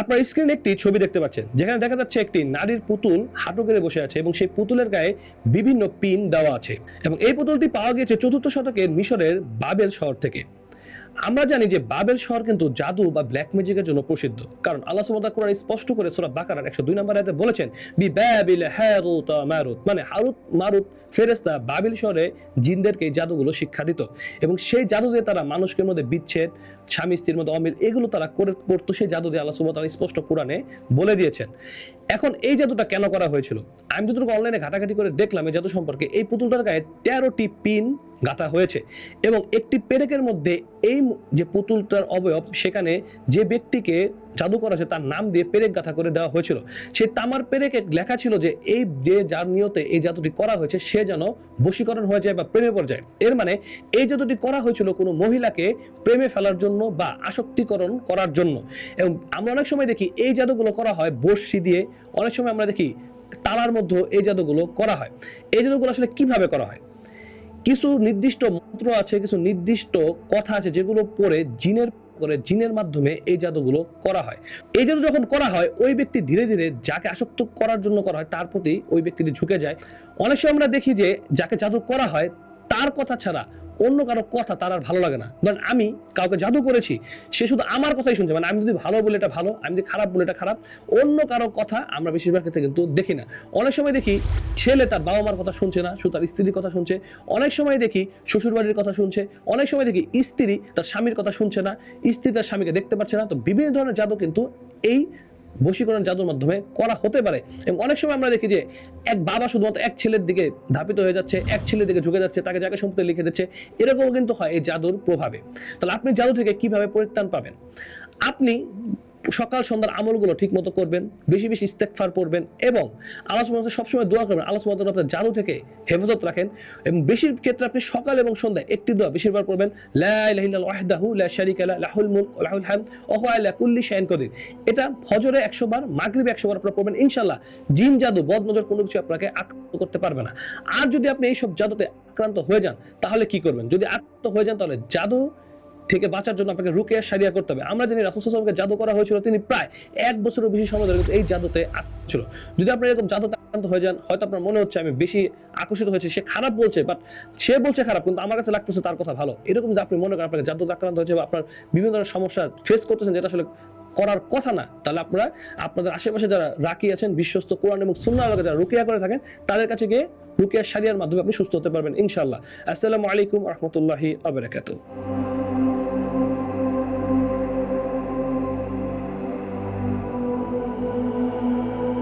আপনার স্ক্রিনে একটি ছবি দেখতে পাচ্ছেন। যেখানে দেখা যাচ্ছে একটি নারীর পুতুল হাঁটু করে বসে আছে এবং সেই পুতুলের গায়ে বিভিন্ন পিন দেওয়া আছে। এবং এই পুতুলটি পাওয়া গিয়েছে চতুর্থ শতকের মিশরের বাবেল শহর থেকে। আমরা জানি যে বাবেল শহর কিন্তু জাদু বা ব্ল্যাক ম্যাজিকের জন্য প্রসিদ্ধ। কারণ আল্লাহ সুবহানাহু কোরআন স্পষ্ট করে সূরা বাকারার 102 নম্বর আয়াতে বলেছেন, বি বাবিল হারুত মারুত। মানে হারুত, মারুত, ফেরেশতা বাবিল শহরে জিনদেরকে জাদুগুলো শিক্ষা দিত। এবং সেই জাদু দিয়ে তারা মানুষের মধ্যে বিচ্ছেদ, স্বামী, স্ত্রীর মধ্যে অমিল এগুলো তারা করে, করতো। সেই জাদু দিয়ে আল্লাহ সুবহানাহু স্পষ্ট কোরআনে বলে দিয়েছেন। এখন এই জাদুটা কেন করা হয়েছিল? আমি যতটুকু অনলাইনে ঘাটাঘাটি করে দেখলাম এই জাদু সম্পর্কে, এই পুতুলটার গায়ে তেরোটি পিন গাঁথা হয়েছে এবং একটি পেরেকের মধ্যে এই যে পুতুলটার অবয়ব, সেখানে যে ব্যক্তিকে জাদু করা আছে তার নাম দিয়ে পেরেক গাঁথা করে দেওয়া হয়েছিল। সেই তামার পেরেকে লেখা ছিল যে এই যে যার নিয়তে এই জাদুটি করা হয়েছে, সে যেন বশীকরণ হয়ে যায় বা প্রেমে পড়ে যায়। এর মানে এই জাদুটি করা হয়েছিল কোনো মহিলাকে প্রেমে ফেলার জন্য বা আসক্তিকরণ করার জন্য। এবং আমরা অনেক সময় দেখি এই জাদুগুলো করা হয় বর্ষি দিয়ে, অনেক সময় আমরা দেখি তালার মধ্যে এই জাদুগুলো করা হয়। এই জাদুগুলো আসলে কীভাবে করা হয়? কিছু নির্দিষ্ট মন্ত্র আছে, কিছু নির্দিষ্ট কথা আছে যেগুলো পড়ে জিনের করে জিনের মাধ্যমে এই জাদুগুলো করা হয়। এই জাদু যখন করা হয়, ওই ব্যক্তি ধীরে ধীরে যাকে আসক্ত করার জন্য করা হয়, তার প্রতি ওই ব্যক্তিটি ঝুঁকে যায়। অনেক সময় আমরা দেখি যে, যাকে জাদু করা হয়, তার কথা ছাড়া অন্য কারও কথা তার আর ভালো লাগে না। ধরেন আমি কাউকে জাদু করেছি, সে শুধু আমার কথাই শুনছে। মানে আমি যদি ভালো বলে এটা ভালো, আমি যদি খারাপ বলে এটা খারাপ, অন্য কারও কথা আমরা বেশিরভাগ ক্ষেত্রে কিন্তু দেখি না। অনেক সময় দেখি ছেলে তার বাবা মার কথা শুনছে না শুধু তার স্ত্রীর কথা শুনছে। অনেক সময় দেখি শ্বশুরবাড়ির কথা শুনছে। অনেক সময় দেখি স্ত্রী তার স্বামীর কথা শুনছে না, স্ত্রী তার স্বামীকে দেখতে পাচ্ছে না। তো বিভিন্ন ধরনের জাদু কিন্তু এই বশীকরণ জাদুর মাধ্যমে করা হতে পারে। এবং অনেক সময় আমরা দেখি যে এক বাবা শুধুমাত্র এক ছেলের দিকে ধাপিত হয়ে যাচ্ছে, এক ছেলের দিকে ঝুঁকে যাচ্ছে, তাকে জায়গা সম্পত্তি লিখে দিচ্ছে, এরকমও কিন্তু হয় এই জাদুর প্রভাবে। তাহলে আপনি জাদু থেকে কীভাবে পরিত্রাণ পাবেন? আপনি সকাল সন্ধ্যার আমলগুলো ঠিক মতো করবেন, বেশি বেশি ইস্তেকফার পড়বেন এবং আল্লাহ সুবহানাহু সবসময় দোয়া করবেন। আল্লাহ সুবহানাহু আপনার জাদু থেকে হেফাজত রাখেন এবং বেশির ক্ষেত্রে আপনি সকাল এবং সন্ধ্যায় একটি দোয়া বেশিরবার পড়বেন লাহুল ওয়া লাহুল কদির। এটা ফজরে 100 বার, মাগরিবে 100 বার আপনারা পড়বেন ইনশাল্লাহ জিন, জাদু বদ নজর কোনো কিছু আপনাকে আক্রান্ত করতে পারবে না। আর যদি আপনি এইসব জাদুতে আক্রান্ত হয়ে যান, তাহলে কি করবেন? যদি আক্রান্ত হয়ে যান, তাহলে জাদু থেকে বাঁচার জন্য আপনাকে রুকিয়া সারিয়া করতে হবে। আমরা জানি রাসুল সাল্লামকে জাদু করা হয়েছিল, তিনি প্রায় এক বছরের বেশি সময় ধরে এই জাদুতে ছিল। যদি আপনি এরকম জাদুতে আক্রান্ত হয়ে যান, হয়তো আপনার মনে হচ্ছে আমি বেশি আকর্ষিত হয়েছে, সে খারাপ বলছে বাট সে বলছে খারাপ, কিন্তু আমার কাছে লাগতেছে তার কথা ভালো। এরকম যে আপনি মনে করেন আপনাকে জাদুতে আক্রান্ত হয়েছে বা আপনার বিভিন্ন ধরনের সমস্যা ফেস করতেছেন, যেটা আসলে করার কথা না, তাহলে আপনারা আপনাদের আশেপাশে যারা রাকি আছেন, বিশ্বস্ত কোরআন এবং সুন্নাহ আলোকে যারা রুকিয়া করে থাকেন, তাদের কাছে গিয়ে রুকিয়া সারিয়ার মাধ্যমে আপনি সুস্থ হতে পারবেন, ইনশাআল্লাহ। আসসালামু আলাইকুম রহমতুল্লাহি আবরাকাতুহ